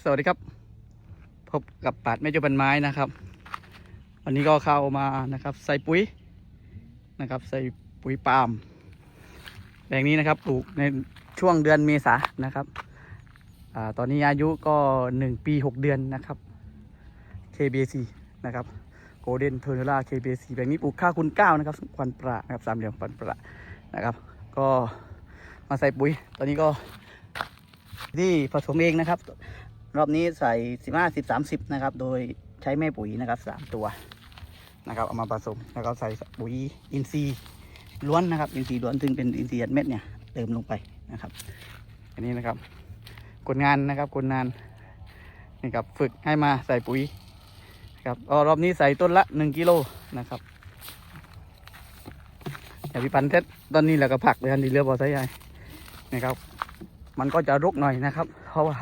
สวัสดีครับ พบกับปาดแม่จุบันไม้นะครับ วันนี้ก็เข้ามานะครับ ใส่ปุ๋ยนะครับ ใส่ปุ๋ยปาล์มแปลงนี้นะครับปลูกในช่วงเดือนเมษานะครับอตอนนี้อายุก็หนึ่งปีหกเดือนนะครับ KBC นะครับ Golden t o r n e r a KBC แปลงนี้ปลูกข้าวคุณเก้านะครับควันประนะครับสามเหลี่ยมควันประนะครับ ก็มาใส่ปุ๋ย ตอนนี้ก็ที่ผสมเองนะครับ รอบนี้ใส่สิบห้าสิบสามสิบนะครับ โดยใช้แม่ปุ๋ยนะครับสามตัวนะครับเอามาผสมแล้วก็ใส่ปุ๋ยอินทรีย์ล้วนนะครับ อินทรีย์ล้วนซึ่งเป็นอินทรีย์อัดเม็ดเนี่ยเติมลงไปนะครับ อันนี้นะครับกดงานนะครับกดงานนี่ครับฝึกให้มาใส่ปุ๋ยครับก็รอบนี้ใส่ต้นละหนึ่งกิโลนะครับอย่าพิพันธ์เท็ดตอนนี้แหละก็ผักเลยอันนี้เรือบอสายใหญ่นะครับ มันก็จะรกหน่อยนะครับ เพราะว่า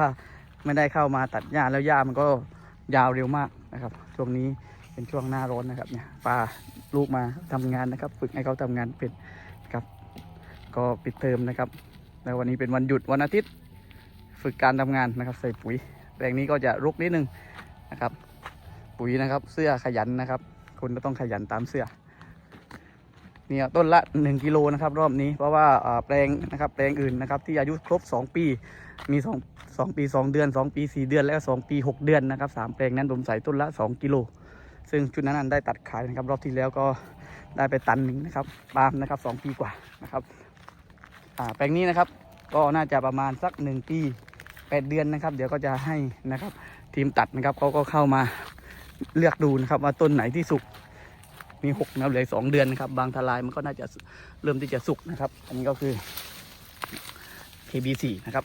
ไม่ได้เข้ามาตัดหญ้าแล้วหญ้ามันก็ยาวเร็วมากนะครับ ช่วงนี้เป็นช่วงหน้าร้อนนะครับเนี่ยปลาลูกมาทำงานนะครับ ฝึกให้เขาทำงานเป็นครับ ก็ปิดเทอมนะครับ แล้ววันนี้เป็นวันหยุดวันอาทิตย์ ฝึกการทำงานนะครับ ใส่ปุ๋ยแปลงนี้ก็จะรกนิดนึงนะครับ ปุ๋ยนะครับ เสื้อขยันนะครับ คุณก็ต้องขยันตามเสื้อ เนี่ยต้นละ 1 กิโลนะครับรอบนี้เพราะว่าแปลงนะครับแปลงอื่นนะครับที่อายุครบ 2 ปีมี2 2ปี 2 เดือน 2 ปี 4 เดือน แล้วก็2ปี 6 เดือนนะครับสามแปลงนั้นผมใส่ต้นละ 2 กิโล ซึ่งชุดนั้นได้ตัดขายนะครับรอบที่แล้วก็ได้ไปตันหนึ่งนะครับปาล์มนะครับ 2 ปีกว่านะครับแปลงนี้นะครับก็น่าจะประมาณสัก 1 ปี 8 เดือนนะครับ เดี๋ยวก็จะให้นะครับทีมตัดนะครับเขาก็เข้ามาเลือกดูนะครับว่าต้นไหนที่สุก มีหกนะครับเหลือสองเดือนนะครับ บางทลายมันก็น่าจะเริ่มที่จะสุกนะครับ อันนี้ก็คือ KB4 นะครับ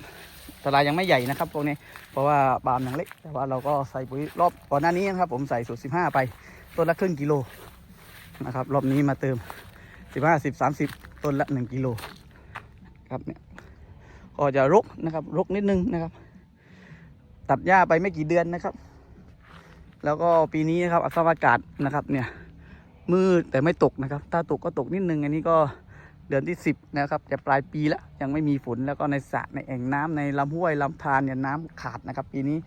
ทลายยังไม่ใหญ่นะครับพวกนี้เพราะว่าปาล์มยังเล็ก แต่ว่าเราก็ใส่ปุ๋ยรอบก่อนหน้านี้นะครับ ผมใส่สูตรสิบห้าไปต้นละครึ่งกิโลนะครับรอบนี้มาเติมสิบห้าสิบสามสิบต้นละหนึ่งกิโลครับเนี่ยก็จะรกนะครับรกนิดนึงนะครับ ตัดหญ้าไปไม่กี่เดือนนะครับ แล้วก็ปีนี้นะครับสภาพอากาศนะครับเนี่ย มืดแต่ไม่ตกนะครับ ถ้าตกก็ตกนิดนึง อันนี้ก็เดือนที่สิบนะครับ จะปลายปีแล้ว ยังไม่มีฝนแล้วก็ในสระในแอ่งน้ำในลำห้วยลำธารเนี่ยน้ำขาดนะครับ ปีนี้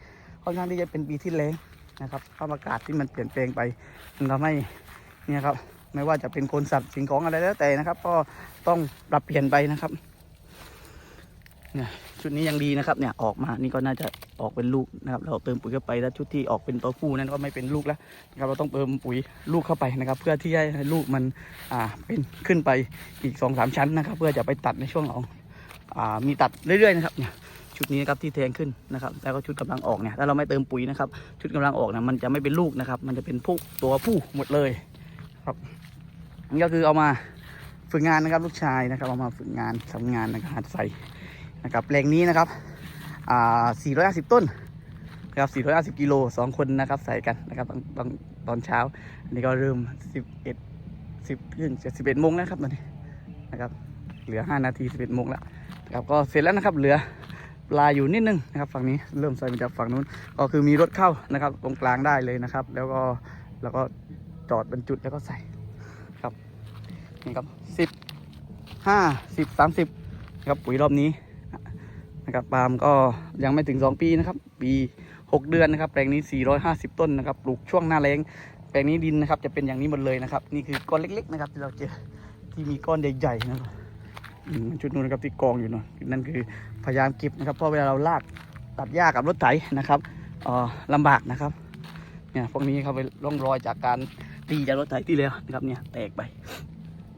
ค่อนข้างที่จะเป็นปีที่แล้งนะครับสภาพอากาศที่มันเปลี่ยนแปลงไปมันทำให้เนี่ยครับไม่ว่าจะเป็นคนสัตว์สิ่งของอะไรแล้วแต่นะครับ ก็ต้องปรับเปลี่ยนไปนะครับ ชุดนี้ยังดีนะครับเนี่ยออกมานี่ก็น่าจะออกเป็นลูกนะครับ เราเติมปุ๋ยเข้าไปแล้วชุดที่ออกเป็นตัวผู้นั้นก็ไม่เป็นลูกแล้วนะครับ เราต้องเติมปุ๋ยลูกเข้าไปนะครับ เพื่อที่ให้ลูกมันอ่าเป็นขึ้นไปอีกสองสามชั้นนะครับ เพื่อจะไปตัดในช่วงของอ่ามีตัดเรื่อยๆนะครับเนี่ยชุดนี้นะครับที่แทงขึ้นนะครับแล้วก็ชุดกำลังออกเนี่ยถ้าเราไม่เติมปุ๋ยนะครับ ชุดกำลังออกเนี่ยมันจะไม่เป็นลูกนะครับ มันจะเป็นผู้ตัวผู้หมดเลยครับนี่ก็คือเอามาฝึกงานนะครับลูกชายนะครับเอามาฝึกงานทำงานนะครับหัดใส่ นะครับแปลงนี้นะครับอ่า450 ต้นนะครับ450กิโลสองคนนะครับใส่กันนะครับตอนตอนตอนเช้า อันนี้ก็เริ่ม 11 10ครึ่ง11โมงแล้วครับตอนนี้นะครับเหลือ 5 นาที 11โมงแล้วนะครับก็เสร็จแล้วนะครับเหลือปลาอยู่นิดนึงนะครับฝั่งนี้เริ่มใส่มาจากฝั่งนู้น ก็คือมีรถเข้านะครับ ตรงกลางได้เลยนะครับ แล้วก็แล้วก็จอดบรรจุดแล้วก็ใส่ครับนี่ครับ10 5 10 30นะครับปุ๋ยรอบนี้ นะครับปาล์มก็ยังไม่ถึง 2 ปีนะครับ ปี 6 เดือนนะครับ แปลงนี้ 450 ต้นนะครับ ปลูกช่วงหน้าแล้งแปลงนี้ดินนะครับจะเป็นอย่างนี้หมดเลยนะครับ นี่คือก้อนเล็ก ๆ นะครับที่เราเจอที่มีก้อนใหญ่ๆนะครับอืมชุดนู้นนะครับที่กองอยู่เนาะนั่นคือพยายามเก็บนะครับเพราะเวลาเราลากตัดหญ้ากับรถไถนะครับเอ่อลำบากนะครับเนี่ยพวกนี้ครับไปร่องรอยจากการตีจากรถไถที่แล้วนะครับเนี่ยแตกไป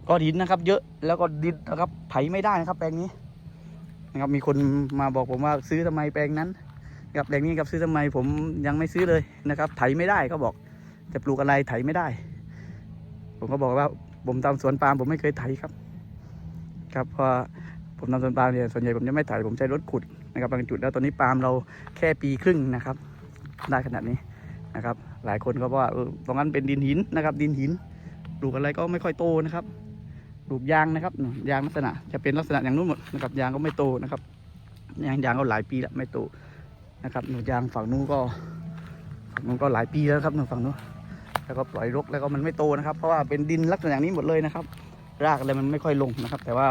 ก็ดินนะครับ เยอะแล้วก็ดินนะครับไถไม่ได้นะครับแปลงนี้ นะครับมีคนมาบอกผมว่าซื้อทำไมแปลงนั้น กับแปลงนี้กับซื้อทำไมผมยังไม่ซื้อเลยนะครับ ไถไม่ได้เขาบอก จะปลูกอะไรไถไม่ได้ ผมก็บอกว่าผมทำสวนปาล์มผมไม่เคยไถครับ ครับพราะว่าผมทำสวนปาล์มเนี่ยส่วนใหญ่ผมจะไม่ไถผมใช้รถขุดนะครับบางจุดแล้วตอนนี้ปาล์มเราแค่ปีครึ่งนะครับ ได้ขนาดนี้นะครับ หลายคนก็บอกว่าเออตรงนั้นเป็นดินหินนะครับ ดินหินปลูกอะไรก็ไม่ค่อยโตนะครับ ปลูกยางนะครับยางลักษณะจะเป็นลักษณะอย่างนู้นหมดนะครับยางก็ไม่โตนะครับยางยางก็หลายปีแล้วไม่โตนะครับหนูยางฝั่งนู้นก็ฝั่งนู้นก็หลายปีแล้วครับหนูฝั่งนู้นแล้วก็ปล่อยรกแล้วก็มันไม่โตนะครับ เพราะว่าเป็นดินลักษณะอย่างนี้หมดเลยนะครับ รากอะไรมันไม่ค่อยลงนะครับ แต่ว่า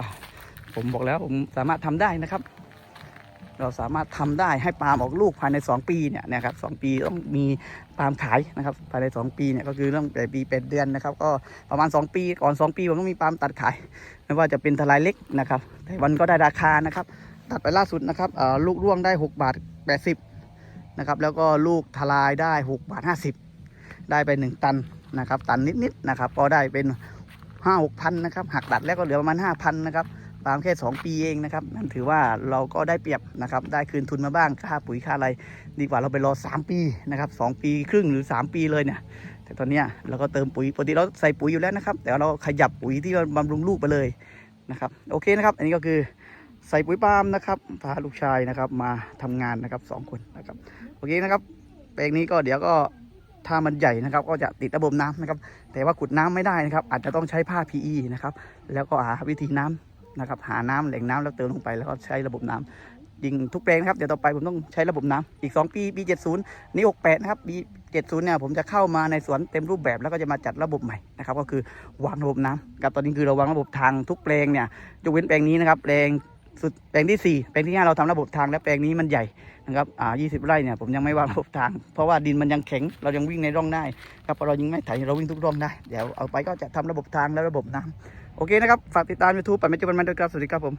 ผมบอกแล้วผมสามารถทำได้นะครับ เราสามารถทำได้ให้ปาล์มออกลูกภายใน 2 ปีเนี่ยนะครับสปีต้องมีปาล์มขายนะครับภายใน 2 ปีเนี่ยก็คือเรื่องแต่ปีเป็นเดือนนะครับก็ประมาณ 2 ปีก่อน 2 ปีผมต้องมีปาล์มตัดขายไม่ว่าจะเป็นทลายเล็กนะครับแต่วันก็ได้ราคานะครับตัดไปล่าสุดนะครับลูกร่วงได้ 6 บาท 80นะครับแล้วก็ลูกทลายได้ 6 บาท 50 ได้ไป 1 ตันนะครับตันนิดๆนะครับก็ได้เป็น 5 6พันนะครับหักตัดแล้วก็เหลือประมาณ5,000นะครับ ปาล์มแค่2 ปีเองนะครับนั่นถือว่าเราก็ได้เปรียบนะครับได้คืนทุนมาบ้างค่าปุ๋ยค่าอะไร ดีกว่าเราไปรอ 3 ปีนะครับ2ปีครึ่งหรือ 3 ปีเลยเนี่ยแต่ตอนเนี้ยเราก็เติมปุ๋ยปกติเราใส่ปุ๋ยอยู่แล้วนะครับ แต่เราขยับปุ๋ยที่บำรุงลูกไปเลยนะครับโอเคนะครับ อันนี้ก็คือใส่ปุ๋ยปาล์มนะครับพาลูกชายนะครับมาทำงานนะครับสองคนนะครับโอเคนะครับแปลงนี้ก็เดี๋ยวก็ถ้ามันใหญ่นะครับก็จะติดระบบน้ำนะครับ แต่ว่าขุดน้ำไม่ได้นะครับ อาจจะต้องใช้ผ้า PE นะครับ แล้วก็หาวิธีน้ำ นะครับ หาน้ำแหล่งน้ำแล้วเติมลงไปแล้วก็ใช้ระบบน้ำยิงทุกแปลงนะครับเดี๋ยวต่อไปผมต้องใช้ระบบน้ำอีก 2 ปีปี70นี่68นะครับปี70เนี่ยผมจะเข้ามาในสวนเต็มรูปแบบแล้วก็จะมาจัดระบบใหม่นะครับก็คือวางระบบน้ำกับตอนนี้คือเราวางระบบทางทุกแปลงเนี่ยยกเว้นแปลงนี้นะครับแปลงสุดแปลงที่ 4 แปลงที่ 5 เราทำระบบทางและแปลงนี้มันใหญ่นะครับอ่า20 ไร่เนี่ยผมยังไม่วางระบบทาง เพราะว่าดินมันยังแข็งเรายังวิ่งในร่องได้ครับพอเรายิงไม่ไถเราวิ่งทุกร่องได้เดี๋ยวเอาไปก็จะทำระบบทางและระบบน้ำ โอเคนะครับ ฝากติดตาม YouTube ปัดไม่จุบันมันด้วยครับ สวัสดีครับผม